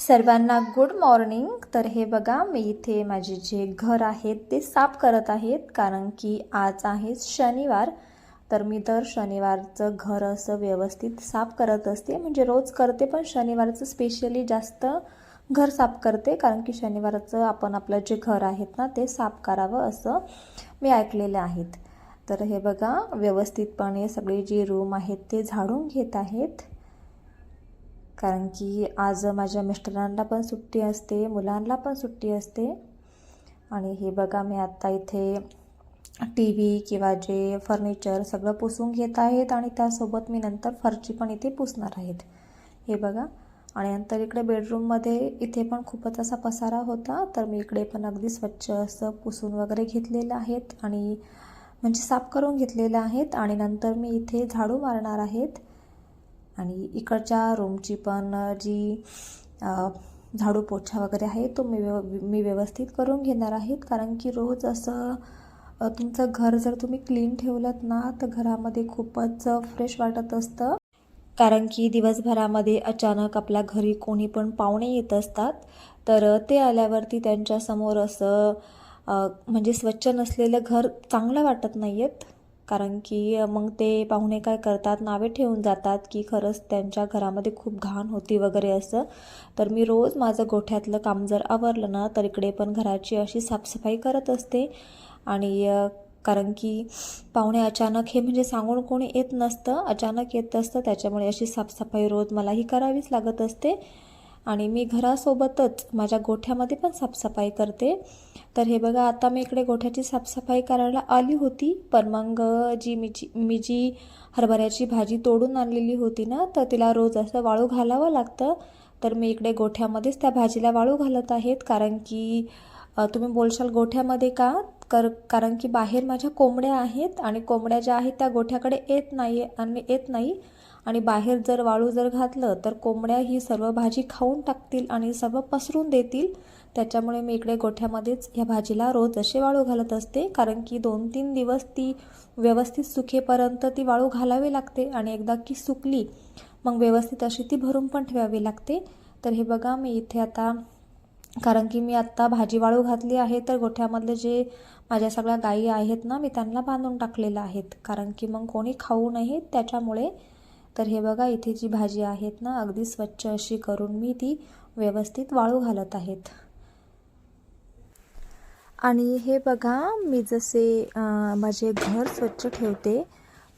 सर्वांना good morning तर हे बघा मी इथे माझे जे घर आहेत ते साफ करत आहेत कारण की आज आहे शनिवार. तर मी दर शनिवारचं घर असं व्यवस्थित साफ करत असते. म्हणजे रोज करते पण शनिवारचं स्पेशली जास्त घर साफ करते कारण की शनिवारचं आपण आपलं जे घर आहेत ना ते साफ करावं असं मी ऐकलेलं आहेत. तर हे बघा व्यवस्थितपणे सगळे जे रूम आहेत ते झाडून घेत आहेत. कारण की आज माझ्या मिस्टरांना पण सुट्टी असते मुलांना पण सुट्टी असते. आणि हे बघा मी आत्ता इथे टी व्ही किंवा जे फर्निचर सगळं पुसून घेत आहेत आणि त्यासोबत मी नंतर फरची पण इथे पुसणार आहेत. हे बघा आणि नंतर इकडे बेडरूममध्ये इथे पण खूपच असा पसारा होता तर मी इकडे पण अगदी स्वच्छ असं पुसून वगैरे घेतलेलं आहेत आणि म्हणजे साफ करून घेतलेलं आहेत. आणि नंतर मी इथे झाडू मारणार आहेत. आणि इकडच्या रूमची पण जी झाडू पोछा वगैरे आहे तो मी व्यव मी व्यवस्थित करून घेणार आहेत कारण की रोज असं तुमचं घर जर तुम्ही क्लीन ठेवलं ना तर घरामध्ये खूपच फ्रेश वाटत असतं. कारण की दिवसभरामध्ये अचानक आपल्या घरी कोणी पण पाहुणे येत असतात. तर ते आल्यावरती त्यांच्यासमोर असं म्हणजे स्वच्छ नसलेलं घर चांगलं वाटत नाही आहेत कारण की मग ते पाहुणे काय करतात नावे ठेवून जातात की खरंच त्यांच्या घरामध्ये खूप घाण होती वगैरे असं. तर मी रोज माझं गोठ्यातलं काम जर आवरलं ना तर इकडे पण घराची अशी साफसफाई करत असते. आणि कारण की पाहुणे अचानक हे म्हणजे सांगून कोणी येत नसतं अचानक येत असतं त्याच्यामुळे अशी साफसफाई रोज मलाही करावीच लागत असते. आणि मी घरासोबतच माझ्या गोठ्यामध्ये पण साफसफाई करते. तर हे बघा आता मी इकडे गोठ्याची साफसफाई करायला आली होती पण मग जी मी जी मी जी हरभऱ्याची भाजी तोडून आणलेली होती ना तर तिला रोज असं वाळू घालावं लागतं. तर मी इकडे गोठ्यामध्येच त्या भाजीला वाळू घालत आहेत कारण की तुम्ही बोलशाल गोठ्यामध्ये का? कर कारण की बाहेर माझ्या कोंबड्या आहेत आणि कोंबड्या ज्या आहेत त्या गोठ्याकडे येत नाही आणि येत नाही. आणि बाहेर जर वाळू जर घातलं तर कोंबड्या ही सर्व भाजी खाऊन टाकतील आणि सर्व पसरून देतील. त्याच्यामुळे मी इकडे गोठ्यामध्येच ह्या भाजीला रोज असे वाळू घालत असते कारण की दोन तीन दिवस ती व्यवस्थित सुकेपर्यंत ती वाळू घालावी लागते आणि एकदा की सुकली मग व्यवस्थित अशी ती भरून पण ठेवावी लागते. तर हे बघा मी इथे आता कारण की मी आत्ता भाजी वाळू घातली आहे तर गोठ्यामधले जे माझ्या सगळ्या गायी आहेत ना मी त्यांना बांधून टाकलेल्या आहेत. कारण की मग कोणी खाऊ नये त्याच्यामुळे तर हे बघा इथे जी भाजी आहेत ना अगदी स्वच्छ अशी करून मी ती व्यवस्थित वाळू घालत आहेत. आणि हे बघा मी जसे माझे घर स्वच्छ ठेवते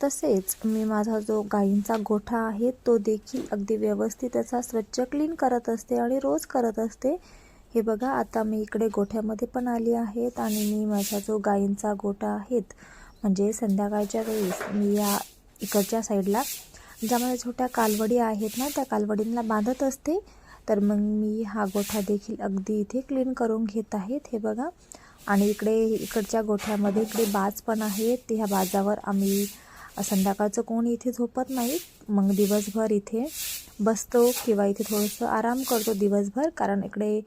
तसेच मी माझा जो गाईंचा गोठा आहे तो देखील अगदी व्यवस्थित असा स्वच्छ क्लीन करत असते आणि रोज करत असते. हे बघा आता मी इकडे गोठ्यामध्ये पण आली आहेत आणि मी माझा जो गाईंचा गोठा आहेत म्हणजे संध्याकाळच्या वेळेस मी या इकडच्या साईडला ज्यामध्ये छोट्या कालवडी आहेत ना त्या कालवडींना बांधत असते. तर मग मी हा गोठा देखील अगदी इथे क्लीन करून घेत आहेत हे बघा. आणि इकडे इकडच्या गोठ्यामध्ये इकडे बाज पण आहेत. ह्या बाजावर आम्ही संध्याकाळचं कोणी इथे झोपत नाही. मग दिवसभर इथे बसतो किंवा इथे थोडंसं आराम करतो दिवसभर कारण इकडे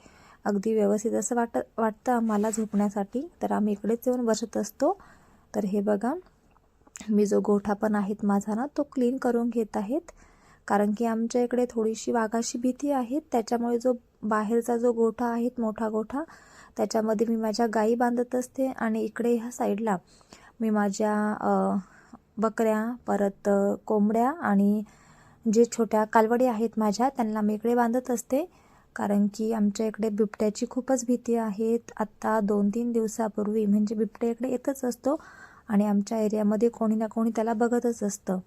अगदी व्यवस्थित असं वाटत वाटतं आम्हाला झोपण्यासाठी. तर आम्ही इकडेच येऊन बसत असतो. तर हे बघा मी जो गोठा पण आहेत माझा ना तो क्लीन करून घेत आहेत. कारण की आमच्या इकडे थोडीशी वाघाशी भीती आहे. त्याच्यामुळे जो बाहेरचा जो गोठा आहे मोठा गोठा त्याच्यामध्ये मी माझ्या गाई बांधत असते आणि इकडे ह्या साईडला मी माझ्या बकऱ्या परत कोंबड्या आणि जे छोट्या कालवडी आहेत माझ्या त्यांना मी इकडे बांधत असते. कारण की आमच्या इकडे बिबट्याची खूपच भीती आहेत आत्ता दोन तीन दिवसापूर्वी म्हणजे बिबट्या इकडे येतच असतो. आणि आमच्या एरियामध्ये कोणी ना कोणी त्याला बघतच असतं.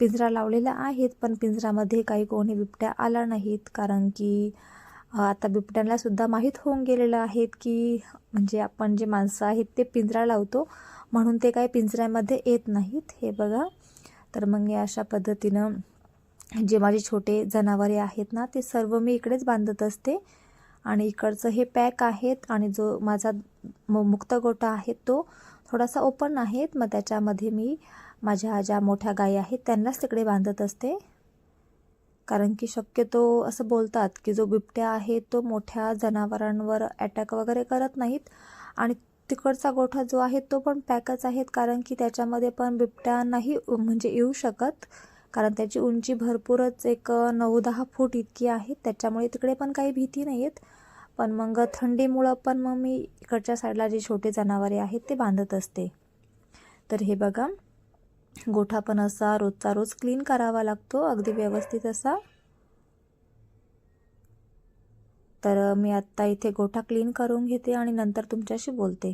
पिंजरा लावलेला आहेत पण पिंजरामध्ये काही कोणी बिबट्या आला नाहीत. कारण की आता बिबट्यांना सुद्धा माहीत होऊन गेलेलं आहेत की म्हणजे आपण जे माणसं आहेत ते पिंजरा लावतो म्हणून ते काही पिंजऱ्यामध्ये येत नाहीत. हे बघा. तर मग या अशा पद्धतीनं जे माझे छोटे जनावरे आहेत ना ते सर्व मी इकडेच बांधत असते. आणि इकडचं हे पॅक आहेत आणि जो माझा मु- मुक्त गोटा आहे तो थोडासा ओपन आहेत. मग त्याच्यामध्ये मी माझ्या ज्या मोठ्या गायी आहेत त्यांनाच तिकडे बांधत असते. कारण की शक्यतो असं बोलतात की जो बिबट्या आहे तो मोठ्या जनावरांवर अटॅक वगैरे करत नाहीत. आणि तिकडचा गोठा जो आहे तो पण पॅकच आहेत. कारण की त्याच्यामध्ये पण बिबट्या नाही म्हणजे येऊ शकत. कारण त्याची उंची भरपूरच एक नऊ दहा फूट इतकी आहे. त्याच्यामुळे तिकडे पण काही भीती नाही आहेत पण मग थंडीमुळं पण मग मी इकडच्या साईडला जे छोटे जनावरे आहेत ते बांधत असते. तर हे बघा गोठा पण असा रोजचा रोज क्लीन करावा लागतो अगदी व्यवस्थित असा. तर मी आत्ता इथे गोठा क्लीन करून घेते आणि नंतर तुमच्याशी बोलते.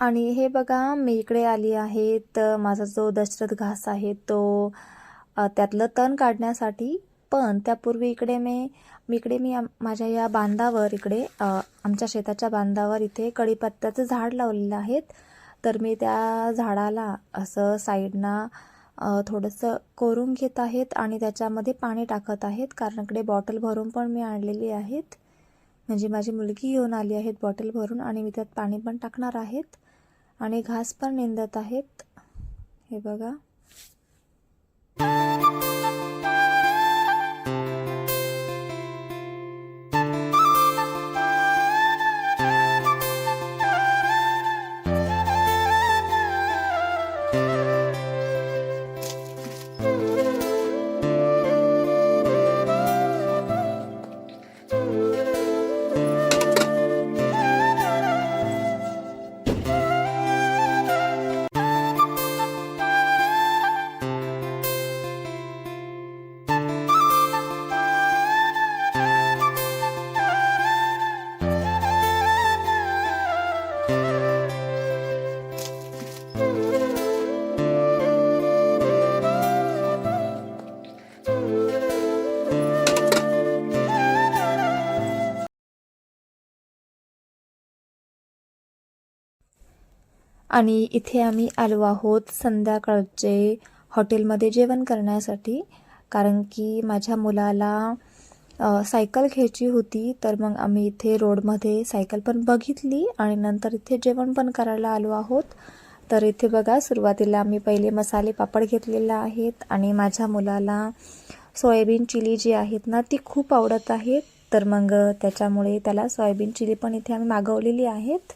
आणि हे बघा मी इकडे आली आहे तर माझा जो दशरथ घास आहे तो त्यातलं तण काढण्यासाठी. पण त्यापूर्वी इकडे मी मी इकडे मी माझ्या या बांधावर इकडे आमच्या शेताच्या बांधावर इथे कढीपत्त्याचं झाड लावलेलं आहेत तर मी त्या झाडाला असं साईडना थोडंसं कोरून घेत आहेत आणि त्याच्यामध्ये पाणी टाकत आहेत कारण इकडे बॉटल भरून पण मी आणलेली आहेत म्हणजे माझी मुलगी घेऊन आली आहेत बॉटल भरून आणि मी त्यात पाणी पण टाकणार आहेत आणि घास पण निंदत आहेत. हे बघा. आणि इथे आम्ही आलो आहोत संध्याकाळचे हॉटेलमध्ये जेवण करण्यासाठी. कारण की माझ्या मुलाला सायकल घ्यायची होती तर मग आम्ही इथे रोडमध्ये सायकल पण बघितली आणि नंतर इथे जेवण पण करायला आलो आहोत. तर इथे बघा सुरुवातीला आम्ही पहिले मसाले पापड घेतलेला आहेत आणि माझ्या मुलाला सोयाबीन चिली जी आहेत ना ती खूप आवडत आहेत. तर मग त्याच्यामुळे त्याला सोयाबीन चिली पण इथे आम्ही मागवलेली आहेत.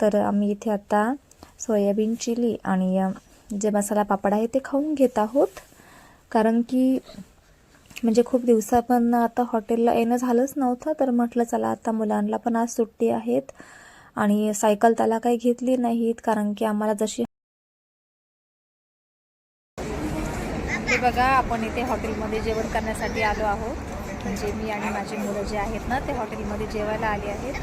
तर आम्ही इथे आता सोयाबीन चिली आणि जे मसाला पापड आहे ते खाऊन घेत आहोत. कारण की म्हणजे खूप दिवसा पण आता हॉटेलला येणं झालंच नव्हतं तर म्हटलं चला आता मुलांना पण आज सुट्टी आहेत आणि सायकल त्याला काही घेतली नाहीत कारण की आम्हाला जशी हे बघा आपण इथे हॉटेलमध्ये जेवण करण्यासाठी आलो आहोत. म्हणजे मी आणि माझी मुलं जे आहेत ना ते हॉटेलमध्ये जेवायला आले आहेत.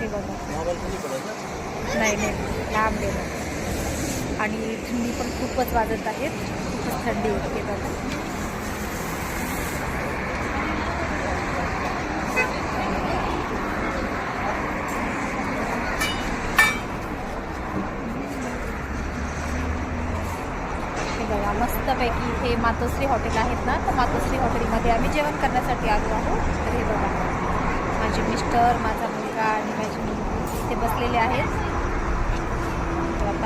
ते बघा. नाही नाही. लांब गेलं आणि थंडी पण खूपच वाजत आहेत खूपच थंडी होते बघा बघा मस्तपैकी हे मातोश्री हॉटेल आहेत ना तर मातोश्री हॉटेलमध्ये आम्ही जेवण करण्यासाठी आलो आहोत. तर हे बघा माझे मिस्टर माझा मुलगा आणि माझी ते बसलेले आहेत.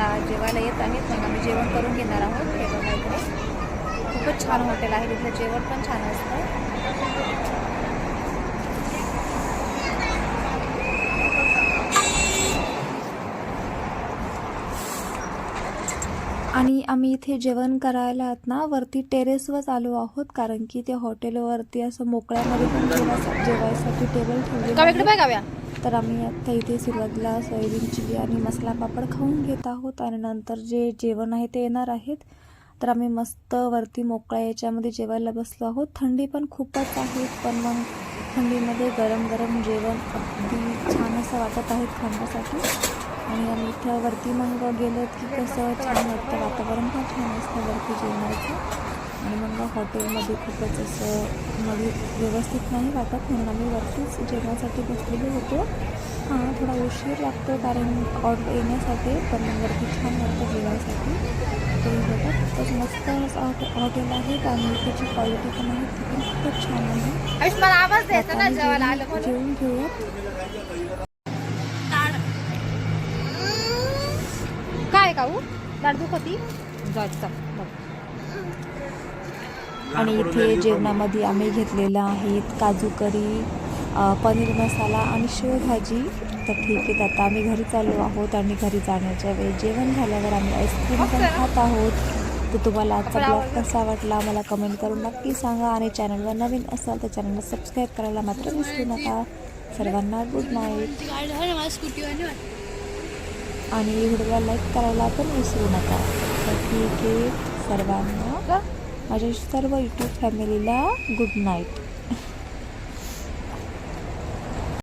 आता जेवायला येत आहेत मग आम्ही जेवण करून घेणार आहोत. हे बघा इकडे. खूपच छान हॉटेल आहे. तिथलं जेवण पण छान असतं. आणि आम्ही इथे जेवण करायला आहोत ना वरती टेरेसवरच आलो आहोत कारण की ते हॉटेलवरती असं मोकळ्यामध्ये पण जेवायसाठी टेबल ठेवले तर आम्ही आत्ता इथे सुरुवातीला सोयाबीन चिली आणि मसाला पापड खाऊन घेत आहोत आणि नंतर जे जेवण आहे ते येणार आहेत. तर आम्ही मस्त वरती मोकळ्या याच्यामध्ये जेवायला बसलो आहोत. थंडी पण खूपच आहे पण मग थंडीमध्ये गरम गरम जेवण अगदी छान असं वाटत आहे खाण्यासाठी. आणि आम्ही इथं वरती मग गेलो की कसं छान वाटतं वातावरण. पण छान असतं वरती जेवणाचं आणि मग हॉटेलमध्ये खूपच असं मग व्यवस्थित नाही वाटत. म्हणून आम्ही वरतीच जेवणासाठी बसलेलो होतो. हां थोडा उशीर लागतो कारण ऑर्डर येण्यासाठी पण मग वरती छान वाटतं जेवायसाठी. ते बघा खूपच मस्त हॉटेल आहे. आणि त्याची क्वालिटी पण आहे. ती पण खूपच छान आहे. आयुष्मान आवाज द्यायचा ना आता जेवायला आलं जेवण जेवून घेऊयात काय काऊ दाढ दुखती जायचं आणि इथे जेवणामध्ये आम्ही घेतलेलं आहेत काजू करी पनीर मसाला आणि शेवभाजी. तर ठीक आहे आता आम्ही घरी चाललो आहोत आणि घरी जाण्याच्या वेळी जेवण झाल्यावर आम्ही आईस्क्रीम पण खात आहोत. तर तुम्हाला आजचा ब्लॉग कसा वाटला मला कमेंट करून नक्की सांगा आणि चॅनलवर नवीन असाल तर चॅनलला सबस्क्राईब करायला मात्र विसरू नका. सर्वांना गुड नाईट आणि व्हिडिओला लाईक करायला पण विसरू नका. तर ठीक आहे सर्वांना. माझ्या सर्व यूट्यूब फॅमिलीला गुड नाईट